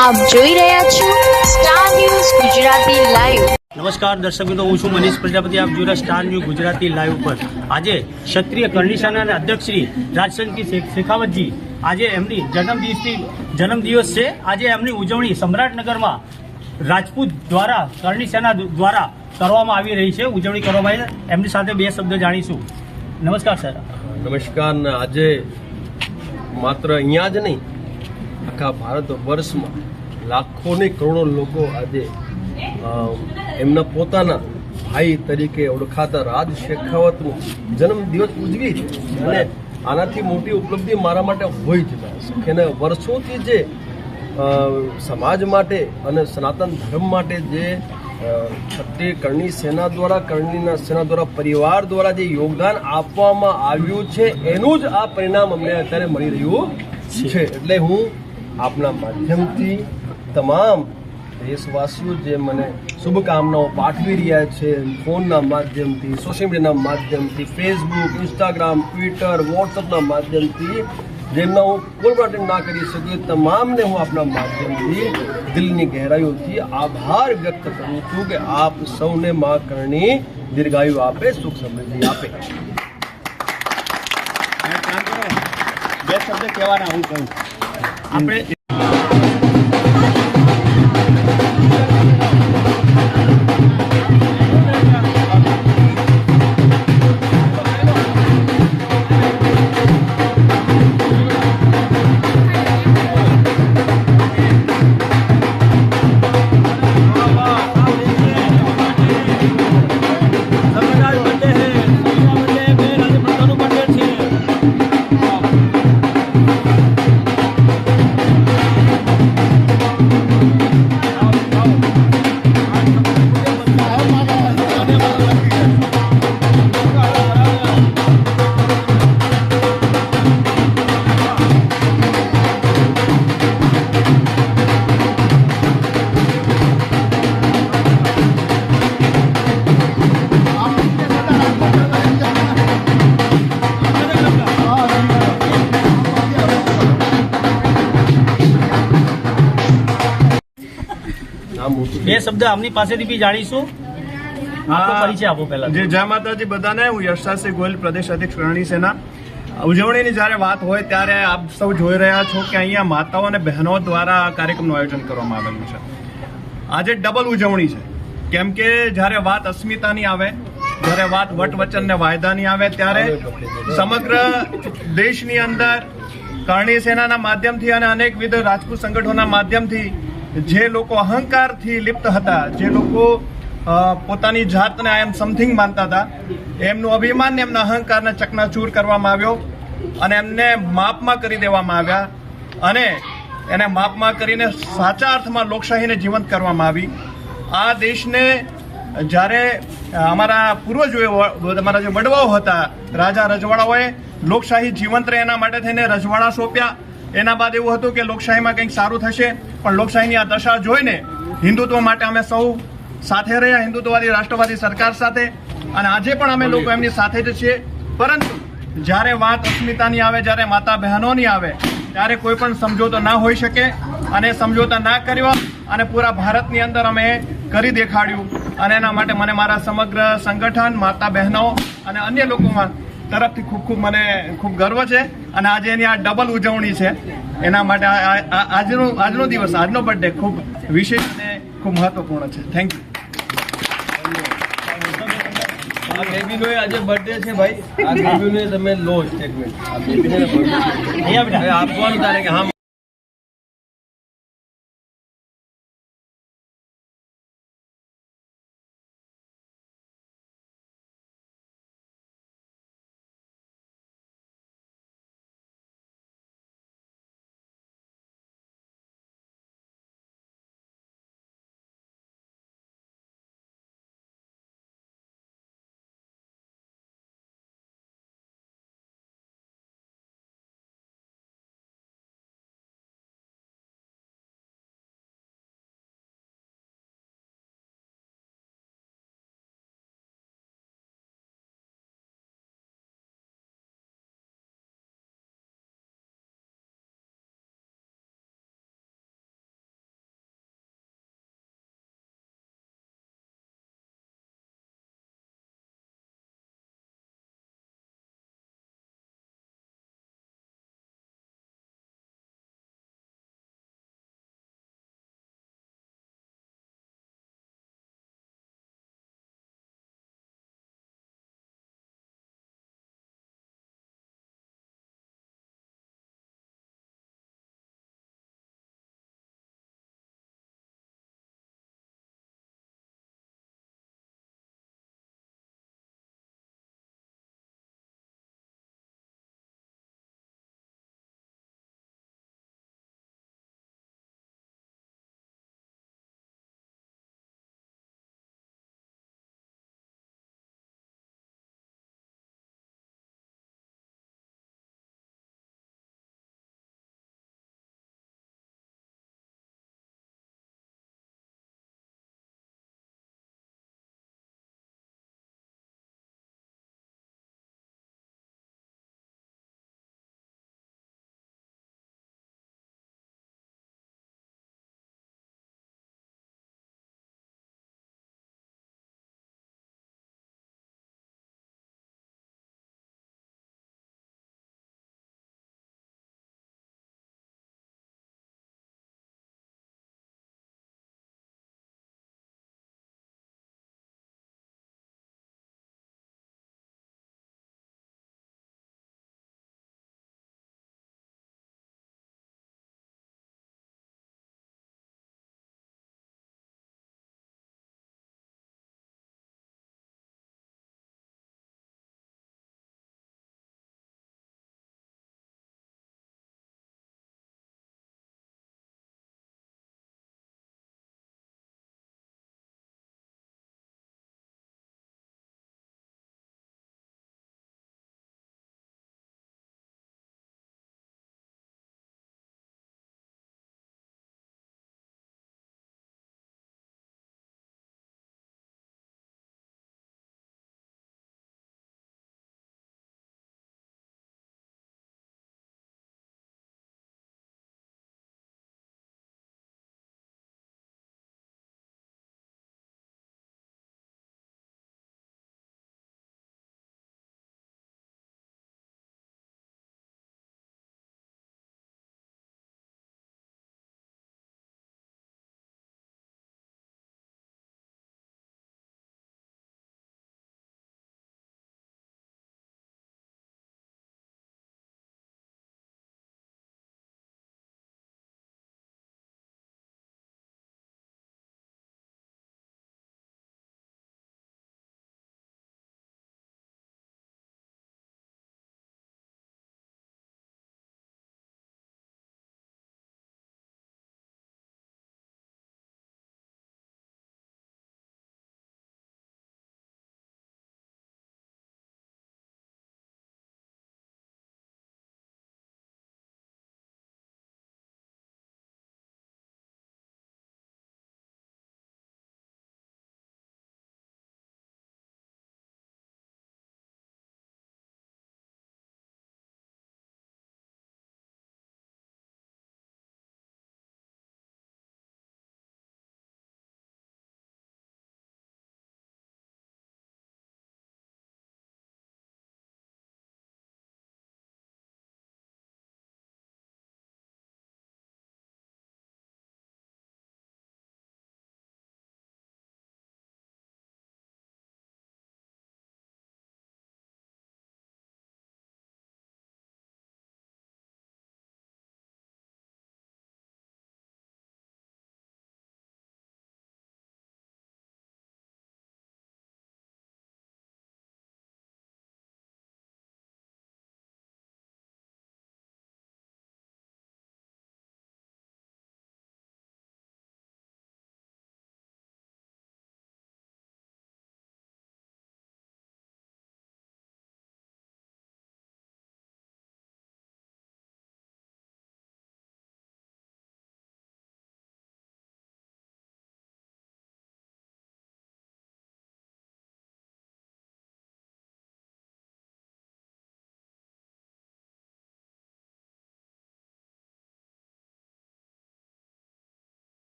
આપ જોઈ રહ્યા છો સ્ટાર ન્યૂઝ ગુજરાતી લાઈવ નમસ્કાર દર્શક મિત્રો હું છું મનીષ પ્રજાપતિ. આપ જોઈ રહ્યા સ્ટાર ન્યૂઝ ગુજરાતી લાઈવ પર આજે ક્ષત્રિય કરણીશાના અધ્યક્ષ શ્રી રાજશંકી શેખ- શેખાવતજી આજે એમની જન્મદિવસની જન્મદિવસ છે. આજે એમની ઉજવણી સમ્રાટનગરમાં રાજપૂત દ્વારા કરણી સેના દ્વારા કરવામાં આવી રહી છે. ઉજવણી કરવામાં આવી છે. એમની સાથે બે શબ્દ જાણીશું. નમસ્કાર સર. નમસ્કાર. આજે માત્ર અહીંયા જ નહીં આખા ભારત વર્ષમાં લાખો ને કરોડો લોકો આજે એમના પોતાના ભાઈ તરીકે ઓળખાતા રાજ શેખાવતનો જન્મ દિવસ ઉજવી છે. અને આનાથી મોટી ઉપલબ્ધિ મારા માટે હોય જ ના શકે. વર્ષોથી જે સમાજ માટે અને સનાતન ધર્મ માટે જે ક્ષત્રિય કરણી સેના દ્વારા કરણીના સેના દ્વારા પરિવાર દ્વારા જે યોગદાન આપવામાં આવ્યું છે એનું જ આ પરિણામ અમને અત્યારે મળી રહ્યું છે. એટલે હું આપના માધ્યમથી તમામ દેશવાસીઓ જે મને શુભકામનાઓ પાઠવી રહ્યા છે ફોનના માધ્યમથી સોશિયલ મીડિયાના માધ્યમથી ફેસબુક ઇન્સ્ટાગ્રામ ટ્વિટર વોટ્સઅપના માધ્યમથી, જેમના હું attend ના કરી શકું તમામને હું આપના માધ્યમથી, દિલની ગહેરાઈઓથી આભાર વ્યક્ત કરું છું કે આપ સૌને મા કરણી દીર્ઘાયુ આપે, સુખ સમૃદ્ધિ આપે. બે શબ્દ કહેવાના હું કહું. આપણે બે શબ્દ આમની પાસેથી બી જાણીશું. પરિચય આપો પહેલા જે જય માતાજી બધાને હું યશરાજસિંહ ગોયલ પ્રદેશ અધ્યક્ષ કરણી સેના. ઉજવણીની જ્યારે વાત હોય ત્યારે આપ સૌ જોઈ રહ્યા છો કે અહીંયા માતાઓ અને બહેનો દ્વારા આ કાર્યક્રમનું આયોજન કરવામાં આવેલું છે. આજે ડબલ ઉજવણી છે. કેમ કે જ્યારે વાત અસ્મિતાની આવે જ્યારે વાત વટ વચન ને વાયદાની આવે ત્યારે સમગ્ર દેશની અંદર કરણી સેનાના માધ્યમથી અને અનેકવિધ રાજપૂત સંગઠનોના માધ્યમથી જે લોકો અહંકારથી લિપ્ત હતા, જે લોકો પોતાની જાતને આઈ એમ સમથિંગ માનતા હતા, એમનું અભિમાન એમના અહંકારને ચકનાચૂર કરવામાં આવ્યો અને એમને માપમાં કરી દેવામાં આવ્યા અને એને માપમાં કરીને સાચા અર્થમાં લોકશાહીને જીવંત કરવામાં આવી. આ દેશને જ્યારે અમારા પૂર્વજોએ અમારા જે વડવાઓ હતા, રાજા રજવાડાઓએ લોકશાહી જીવંત રહે એના માટે થઈને રજવાડા સોંપ્યા એના બાદ એવું હતું કે લોકશાહીમાં કંઈક સારું થશે, પણ લોકશાહીની આ દશા જોઈને હિન્દુત્વ માટે અમે સૌ સાથે રહ્યા, હિન્દુત્વવાદી, રાષ્ટ્રવાદી સરકાર સાથે. અને આજે પણ અમે લોકો એમની સાથે જ છીએ. પરંતુ જ્યારે વાત અસ્મિતાની આવે, જ્યારે માતા બહેનોની આવે, ત્યારે કોઈ પણ સમજોતો ના હોઈ શકે અને સમજોતા ના કર્યો અને પૂરા ભારતની અંદર અમે કરી દેખાડ્યું. અને એના માટે મને મારા સમગ્ર સંગઠન, માતા બહેનો અને અન્ય લોકોમાં તરફથી ખૂબ ખૂબ મને ખૂબ ગર્વ છે. અને આજે એની આ ડબલ ઉજવણી છે. એના માટે આજનો આજનો દિવસ આજનો બર્થડે ખૂબ વિશેષ અને ખૂબ મહત્વપૂર્ણ છે. થેન્ક યુ આ બેબીનો આજે બર્થડે છે ભાઈ. આ બેબીને તમે લો સ્ટેટમેન્ટ આ બેબીને birthday છે. અહીંયા બેટા હવે આપવાનું તારે કે હા